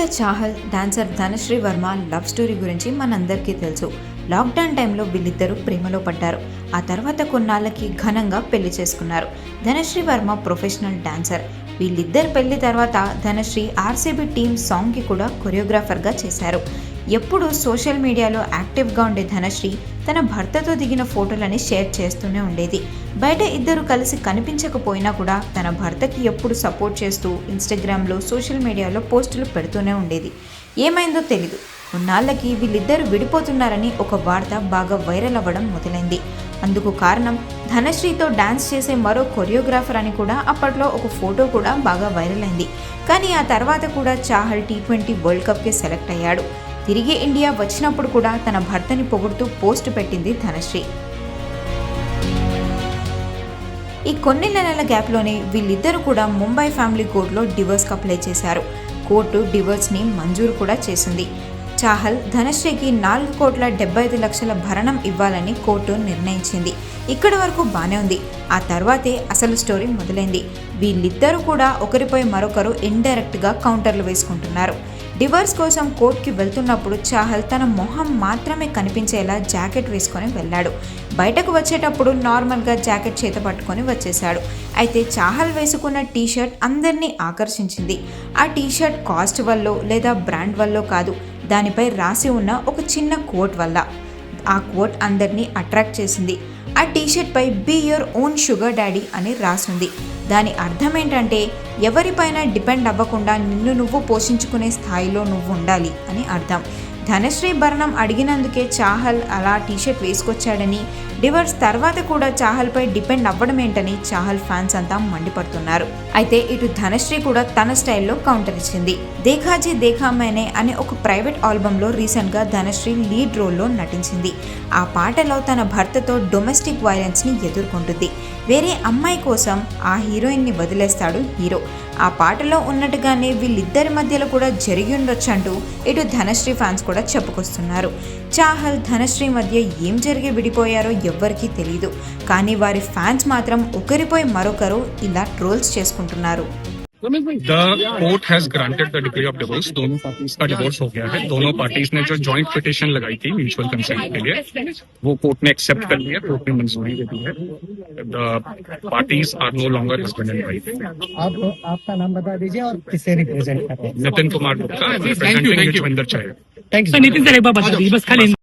Chahal dancer Dhanashree Verma love story గురించి మనందరికీ తెలుసు. లాక్డౌన్ టైంలో వీళ్ళిద్దరూ ప్రేమలో పడ్డారు. ఆ తర్వాత కొన్నాళ్ళకి ఘనంగా పెళ్ళి చేసుకున్నారు. Dhanashree Verma professional dancer. వీళ్ళిద్దరు పెళ్ళి తర్వాత ధనశ్రీ ఆర్సీబీ టీమ్ సాంగ్కి కూడా కొరియోగ్రాఫర్గా చేశారు. ఎప్పుడూ సోషల్ మీడియాలో యాక్టివ్గా ఉండే ధనశ్రీ తన భర్తతో దిగిన ఫోటోలని షేర్ చేస్తూనే ఉండేది. బయట ఇద్దరు కలిసి కనిపించకపోయినా కూడా తన భర్తకి ఎప్పుడు సపోర్ట్ చేస్తూ ఇన్స్టాగ్రామ్లో సోషల్ మీడియాలో పోస్టులు పెడుతూనే ఉండేది. ఏమైందో తెలీదు. కొన్నాళ్ళకి వీళ్ళిద్దరు విడిపోతున్నారని ఒక వార్త బాగా వైరల్ అవ్వడం మొదలైంది. అందుకు కారణం ధనశ్రీతో డాన్స్ చేసే మరో కొరియోగ్రాఫర్ అని కూడా అప్పట్లో ఒక ఫోటో కూడా బాగా వైరల్ అయింది. కానీ ఆ తర్వాత కూడా చాహల్ టీ ట్వంటీ వరల్డ్ కప్కి సెలెక్ట్ అయ్యాడు. తిరిగి ఇండియా వచ్చినప్పుడు కూడా తన భర్తని పొగుడుతూ పోస్ట్ పెట్టింది ధనశ్రీ. ఈ కొన్ని నెలల గ్యాప్లోనే వీళ్ళిద్దరూ కూడా ముంబై ఫ్యామిలీ కోర్టులో డివోర్స్కి అప్లై చేశారు. కోర్టు డివోర్స్ని మంజూరు కూడా చేసింది. చాహల్ ధనశ్రీకి నాలుగు కోట్ల డెబ్బై ఐదు లక్షల భరణం ఇవ్వాలని కోర్టు నిర్ణయించింది. ఇక్కడి వరకు బానే ఉంది. ఆ తర్వాతే అసలు స్టోరీ మొదలైంది. వీళ్ళిద్దరూ కూడా ఒకరిపై మరొకరు ఇండైరెక్ట్గా కౌంటర్లు వేసుకుంటున్నారు. డివర్స్ కోసం కోర్టుకి వెళ్తున్నప్పుడు చాహల్ తన మొహం మాత్రమే కనిపించేలా జాకెట్ వేసుకొని వెళ్ళాడు. బయటకు వచ్చేటప్పుడు నార్మల్గా జాకెట్ చేత పట్టుకొని వచ్చేశాడు. అయితే చాహల్ వేసుకున్న టీషర్ట్ అందరినీ ఆకర్షించింది. ఆ టీషర్ట్ కాస్ట్ వల్ల లేదా బ్రాండ్ వల్ల కాదు దానిపై రాసి ఉన్న ఒక చిన్న కోట్ వల్ల. ఆ కోట్ అందరినీ అట్రాక్ట్ చేసింది. ఆ T shirt pi be your own sugar daddy అని రాసింది. దాని అర్థం ఏంటంటే ఎవరిపైన డిపెండ్ అవ్వకుండా నిన్ను నువ్వు పోషించుకునే స్థాయిలో నువ్వు ఉండాలి అని అర్థం. ధనశ్రీ భరణం అడిగినందుకే చాహల్ అలా టీషర్ట్ వేసుకొచ్చాడని డివర్స్ తర్వాత కూడా చాహల్పై డిపెండ్ అవ్వడం ఏంటని చాహల్ ఫ్యాన్స్ అంతా మండిపడుతున్నారు. అయితే ఇటు ధనశ్రీ కూడా తన స్టైల్లో కౌంటర్ ఇచ్చింది. దేఖాజీ దేఖా మేనే అనే ఒక ప్రైవేట్ ఆల్బంలో రీసెంట్గా ధనశ్రీ లీడ్ రోల్లో నటించింది. ఆ పాటలో తన భర్తతో డొమెస్టిక్ వైలెన్స్ని ఎదుర్కొంటుంది. వేరే అమ్మాయి కోసం ఆ హీరోయిన్ని వదిలేస్తాడు హీరో. ఆ పాటలో ఉన్నట్టుగానే వీళ్ళిద్దరి మధ్యలో కూడా జరిగి ఉండొచ్చంటూ ఇటు ధనశ్రీ ఫ్యాన్స్ కూడా చెప్పుకొస్తున్నారు. చాహల్ ధనశ్రీ మధ్య ఏం జరిగి విడిపోయారో ఎవ్వరికీ తెలియదు కానీ వారి ఫ్యాన్స్ మాత్రం ఒకరిపై మరొకరు ఇలా ట్రోల్స్ చేసుకుంటున్నారు The court has granted the degree of divorce. दोनों पार्टीज का डिवोर्स हो गया है दोनों पार्टीज ने जो जॉइंट पिटिशन लगाई थी म्यूचुअल कंसेंट के लिए वो कोर्ट ने एक्सेप्ट कर लिया कोर्ट ने मंजूरी दे दी है the parties are no longer husband and wife आप आपका नाम बता दीजिए और किसे रिप्रेजेंट कर रहे हैं नितिन कुमार गुप्ता रिप्रेजेंटिंग विजविंदर चाहे थैंक सर नितिन सर एक बार बता दीजिए बस खाली